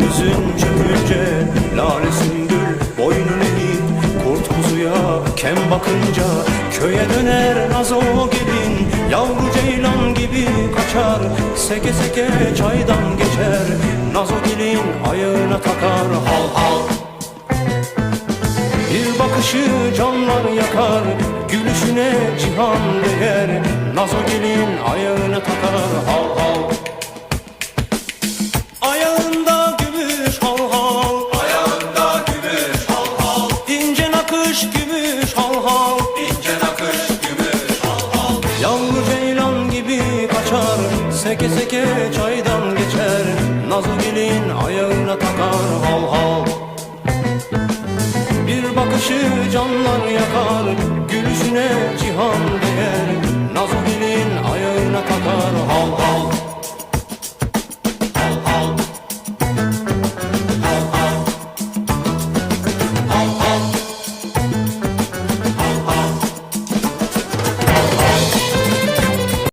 hüzün çökünce Lale sümbül boynun eğip Kurt kuzuya kem bakınca. Köye döner nazo gelin Yavru ceylan gibi kaçar. Seke seke çaydan geçer Nazo gelin ayağına takar. Hal hal. Bir bakışı canlar yakar Gülüşüne cihan değer. Nazo gelin ayağına takar. Hal hal Seke seke çaydan geçer Nazlı gelin ayağına takar hal hal. Bir bakışı canlar yakar Gülüşüne cihan değer. Nazlı gelin ayağına takar.